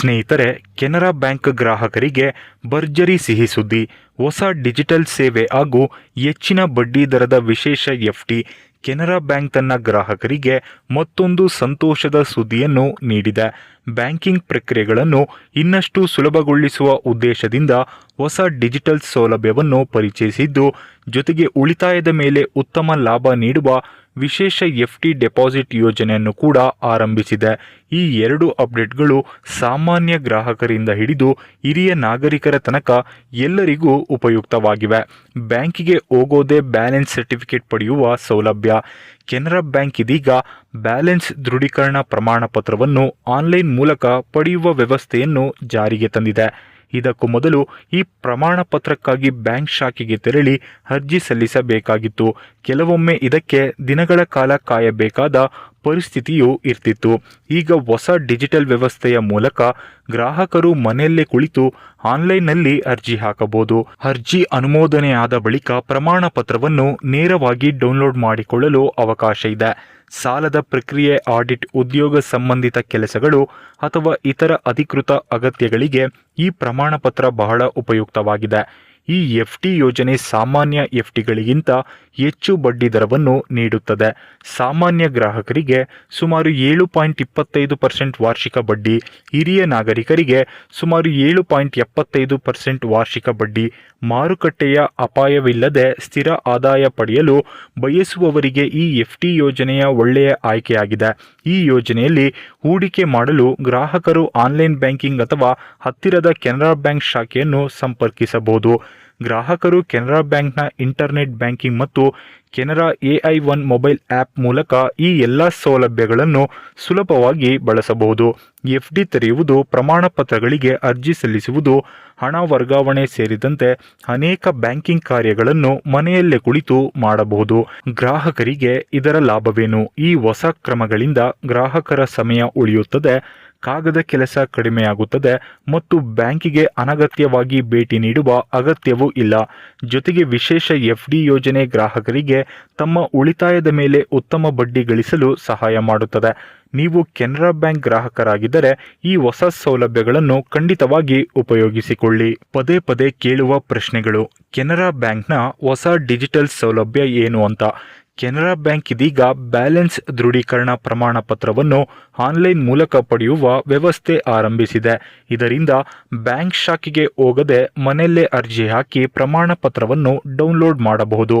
ಸ್ನೇಹಿತರೆ, ಕೆನರಾ ಬ್ಯಾಂಕ್ ಗ್ರಾಹಕರಿಗೆ ಭರ್ಜರಿ ಸಿಹಿ ಸುದ್ದಿ, ಹೊಸ ಡಿಜಿಟಲ್ ಸೇವೆ ಹಾಗೂ ಹೆಚ್ಚಿನ ಬಡ್ಡಿ ದರದ ವಿಶೇಷ ಎಫ್ಡಿ, ಕೆನರಾ ಬ್ಯಾಂಕ್ ತನ್ನ ಗ್ರಾಹಕರಿಗೆ ಮತ್ತೊಂದು ಸಂತೋಷದ ಸುದ್ದಿಯನ್ನು ನೀಡಿದೆ. ಬ್ಯಾಂಕಿಂಗ್ ಪ್ರಕ್ರಿಯೆಗಳನ್ನು ಇನ್ನಷ್ಟು ಸುಲಭಗೊಳಿಸುವ ಉದ್ದೇಶದಿಂದ ಹೊಸ ಡಿಜಿಟಲ್ ಸೌಲಭ್ಯವನ್ನು ಪರಿಚಯಿಸಿದ್ದು, ಜೊತೆಗೆ ಉಳಿತಾಯದ ಮೇಲೆ ಉತ್ತಮ ಲಾಭ ನೀಡುವ ವಿಶೇಷ ಎಫ್ ಟಿ ಡೆಪಾಸಿಟ್ ಯೋಜನೆಯನ್ನು ಕೂಡ ಆರಂಭಿಸಿದೆ. ಈ ಎರಡು ಅಪ್ಡೇಟ್ಗಳು ಸಾಮಾನ್ಯ ಗ್ರಾಹಕರಿಂದ ಹಿಡಿದು ಹಿರಿಯ ನಾಗರಿಕರ ತನಕ ಎಲ್ಲರಿಗೂ ಉಪಯುಕ್ತವಾಗಿವೆ. ಬ್ಯಾಂಕಿಗೆ ಹೋಗೋದೇ ಬ್ಯಾಲೆನ್ಸ್ ಸರ್ಟಿಫಿಕೇಟ್ ಪಡೆಯುವ ಸೌಲಭ್ಯ. ಕೆನರಾ ಬ್ಯಾಂಕ್ ಇದೀಗ ಬ್ಯಾಲೆನ್ಸ್ ದೃಢೀಕರಣ ಪ್ರಮಾಣ ಪತ್ರವನ್ನು ಆನ್ಲೈನ್ ಮೂಲಕ ಪಡೆಯುವ ವ್ಯವಸ್ಥೆಯನ್ನು ಜಾರಿಗೆ ತಂದಿದೆ. ಇದಕ್ಕೂ ಮೊದಲು ಈ ಪ್ರಮಾಣ ಪತ್ರಕ್ಕಾಗಿ ಬ್ಯಾಂಕ್ ಶಾಖೆಗೆ ತೆರಳಿ ಅರ್ಜಿ ಸಲ್ಲಿಸಬೇಕಾಗಿತ್ತು. ಕೆಲವೊಮ್ಮೆ ಇದಕ್ಕೆ ದಿನಗಳ ಕಾಲ ಕಾಯಬೇಕಾದ ಪರಿಸ್ಥಿತಿಯೂ ಇರ್ತಿತ್ತು. ಈಗ ಹೊಸ ಡಿಜಿಟಲ್ ವ್ಯವಸ್ಥೆಯ ಮೂಲಕ ಗ್ರಾಹಕರು ಮನೆಯಲ್ಲೇ ಕುಳಿತು ಆನ್ಲೈನ್ನಲ್ಲಿ ಅರ್ಜಿ ಹಾಕಬಹುದು. ಅರ್ಜಿ ಅನುಮೋದನೆಯಾದ ಬಳಿಕ ಪ್ರಮಾಣ ಪತ್ರವನ್ನು ನೇರವಾಗಿ ಡೌನ್ಲೋಡ್ ಮಾಡಿಕೊಳ್ಳಲು ಅವಕಾಶ ಇದೆ. ಸಾಲದ ಪ್ರಕ್ರಿಯೆ, ಆಡಿಟ್, ಉದ್ಯೋಗ ಸಂಬಂಧಿತ ಕೆಲಸಗಳು ಅಥವಾ ಇತರ ಅಧಿಕೃತ ಅಗತ್ಯಗಳಿಗೆ ಈ ಪ್ರಮಾಣ ಪತ್ರ ಬಹಳ ಉಪಯುಕ್ತವಾಗಿದೆ. ಈ ಎಫ್ ಟಿ ಯೋಜನೆ ಸಾಮಾನ್ಯ ಎಫ್ ಟಿಗಳಿಗಿಂತ ಹೆಚ್ಚು ಬಡ್ಡಿ ದರವನ್ನು ನೀಡುತ್ತದೆ. ಸಾಮಾನ್ಯ ಗ್ರಾಹಕರಿಗೆ ಸುಮಾರು ಏಳು ಪಾಯಿಂಟ್ ಇಪ್ಪತ್ತೈದು ಪರ್ಸೆಂಟ್ ವಾರ್ಷಿಕ ಬಡ್ಡಿ, ಹಿರಿಯ ನಾಗರಿಕರಿಗೆ ಸುಮಾರು ಏಳು ಪಾಯಿಂಟ್ ಎಪ್ಪತ್ತೈದು ಪರ್ಸೆಂಟ್ ವಾರ್ಷಿಕ ಬಡ್ಡಿ, ಮಾರುಕಟ್ಟೆಯ ಅಪಾಯವಿಲ್ಲದೆ ಸ್ಥಿರ ಆದಾಯ ಪಡೆಯಲು ಬಯಸುವವರಿಗೆ ಈ ಎಫ್ ಟಿ ಯೋಜನೆಯ ಒಳ್ಳೆಯ ಆಯ್ಕೆಯಾಗಿದೆ. ಈ ಯೋಜನೆಯಲ್ಲಿ ಹೂಡಿಕೆ ಮಾಡಲು ಗ್ರಾಹಕರು ಆನ್ಲೈನ್ ಬ್ಯಾಂಕಿಂಗ್ ಅಥವಾ ಹತ್ತಿರದ ಕೆನರಾ ಬ್ಯಾಂಕ್ ಶಾಖೆಯನ್ನು ಸಂಪರ್ಕಿಸಬಹುದು. ಗ್ರಾಹಕರು ಕೆನರಾ ಬ್ಯಾಂಕ್ನ ಇಂಟರ್ನೆಟ್ ಬ್ಯಾಂಕಿಂಗ್ ಮತ್ತು Canara AI one mobile app ಮೂಲಕ ಈ ಎಲ್ಲ ಸೌಲಭ್ಯಗಳನ್ನು ಸುಲಭವಾಗಿ ಬಳಸಬಹುದು. ಎಫ್ ಡಿ ತೆರೆಯುವುದು ಪ್ರಮಾಣ ಪತ್ರಗಳಿಗೆ ಅರ್ಜಿ ಸಲ್ಲಿಸುವುದು, ಹಣ ವರ್ಗಾವಣೆ ಸೇರಿದಂತೆ ಅನೇಕ ಬ್ಯಾಂಕಿಂಗ್ ಕಾರ್ಯಗಳನ್ನು ಮನೆಯಲ್ಲೇ ಕುಳಿತು ಮಾಡಬಹುದು. ಗ್ರಾಹಕರಿಗೆ ಇದರ ಲಾಭವೇನು? ಈ ಹೊಸ ಕ್ರಮಗಳಿಂದ ಗ್ರಾಹಕರ ಸಮಯ ಉಳಿಯುತ್ತದೆ. ಕಾಗದ ಕೆಲಸ ಕಡಿಮೆಯಾಗುತ್ತದೆ ಮತ್ತು ಬ್ಯಾಂಕಿಗೆ ಅನಗತ್ಯವಾಗಿ ಭೇಟಿ ನೀಡುವ ಅಗತ್ಯವೂ ಇಲ್ಲ. ಜೊತೆಗೆ ವಿಶೇಷ ಎಫ್ಡಿ ಯೋಜನೆ ಗ್ರಾಹಕರಿಗೆ ತಮ್ಮ ಉಳಿತಾಯದ ಮೇಲೆ ಉತ್ತಮ ಬಡ್ಡಿ ಗಳಿಸಲು ಸಹಾಯ ಮಾಡುತ್ತದೆ. ನೀವು ಕೆನರಾ ಬ್ಯಾಂಕ್ ಗ್ರಾಹಕರಾಗಿದ್ದರೆ ಈ ಹೊಸ ಸೌಲಭ್ಯಗಳನ್ನು ಖಂಡಿತವಾಗಿ ಉಪಯೋಗಿಸಿಕೊಳ್ಳಿ. ಪದೇ ಪದೇ ಕೇಳುವ ಪ್ರಶ್ನೆಗಳು. ಕೆನರಾ ಬ್ಯಾಂಕ್ನ ಹೊಸ ಡಿಜಿಟಲ್ ಸೌಲಭ್ಯ ಏನು ಅಂತ? ಕೆನರಾ ಬ್ಯಾಂಕ್ ಇದೀಗ ಬ್ಯಾಲೆನ್ಸ್ ದೃಢೀಕರಣ ಪ್ರಮಾಣ ಪತ್ರವನ್ನು ಆನ್ಲೈನ್ ಮೂಲಕ ಪಡೆಯುವ ವ್ಯವಸ್ಥೆ ಆರಂಭಿಸಿದೆ. ಇದರಿಂದ ಬ್ಯಾಂಕ್ ಶಾಖೆಗೆ ಹೋಗದೆ ಮನೆಯಲ್ಲೇ ಅರ್ಜಿ ಹಾಕಿ ಪ್ರಮಾಣ ಪತ್ರವನ್ನು ಡೌನ್ಲೋಡ್ ಮಾಡಬಹುದು.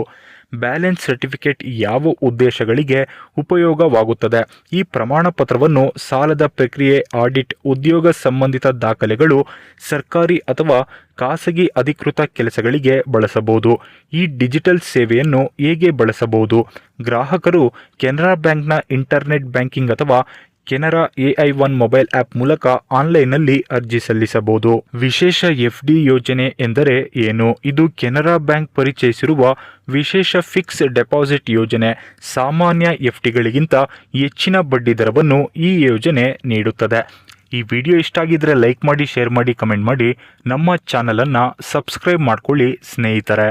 ಬ್ಯಾಲೆನ್ಸ್ ಸರ್ಟಿಫಿಕೇಟ್ ಯಾವ ಉದ್ದೇಶಗಳಿಗೆ ಉಪಯೋಗವಾಗುತ್ತದೆ? ಈ ಪ್ರಮಾಣ ಪತ್ರವನ್ನು ಸಾಲದ ಪ್ರಕ್ರಿಯೆ, ಆಡಿಟ್, ಉದ್ಯೋಗ ಸಂಬಂಧಿತ ದಾಖಲೆಗಳು, ಸರ್ಕಾರಿ ಅಥವಾ ಖಾಸಗಿ ಅಧಿಕೃತ ಕೆಲಸಗಳಿಗೆ ಬಳಸಬಹುದು. ಈ ಡಿಜಿಟಲ್ ಸೇವೆಯನ್ನು ಹೇಗೆ ಬಳಸಬಹುದು? ಗ್ರಾಹಕರು ಕೆನರಾ ಬ್ಯಾಂಕ್ನ ಇಂಟರ್ನೆಟ್ ಬ್ಯಾಂಕಿಂಗ್ ಅಥವಾ Canara AI one mobile app ಮೂಲಕ ಆನ್ಲೈನ್ನಲ್ಲಿ ಅರ್ಜಿ ಸಲ್ಲಿಸಬಹುದು. ವಿಶೇಷ ಎಫ್ಡಿ ಯೋಜನೆ ಎಂದರೆ ಏನು? ಇದು ಕೆನರಾ ಬ್ಯಾಂಕ್ ಪರಿಚಯಿಸಿರುವ ವಿಶೇಷ ಫಿಕ್ಸ್ ಡೆಪಾಸಿಟ್ ಯೋಜನೆ. ಸಾಮಾನ್ಯ ಎಫ್ಡಿಗಳಿಗಿಂತ ಹೆಚ್ಚಿನ ಬಡ್ಡಿ ದರವನ್ನು ಈ ಯೋಜನೆ ನೀಡುತ್ತದೆ. ಈ ವಿಡಿಯೋ ಇಷ್ಟ ಆಗಿದ್ರೆ ಲೈಕ್ ಮಾಡಿ, ಶೇರ್ ಮಾಡಿ, ಕಮೆಂಟ್ ಮಾಡಿ. ನಮ್ಮ ಚಾನಲನ್ನು ಸಬ್ಸ್ಕ್ರೈಬ್ ಮಾಡ್ಕೊಳ್ಳಿ ಸ್ನೇಹಿತರೆ.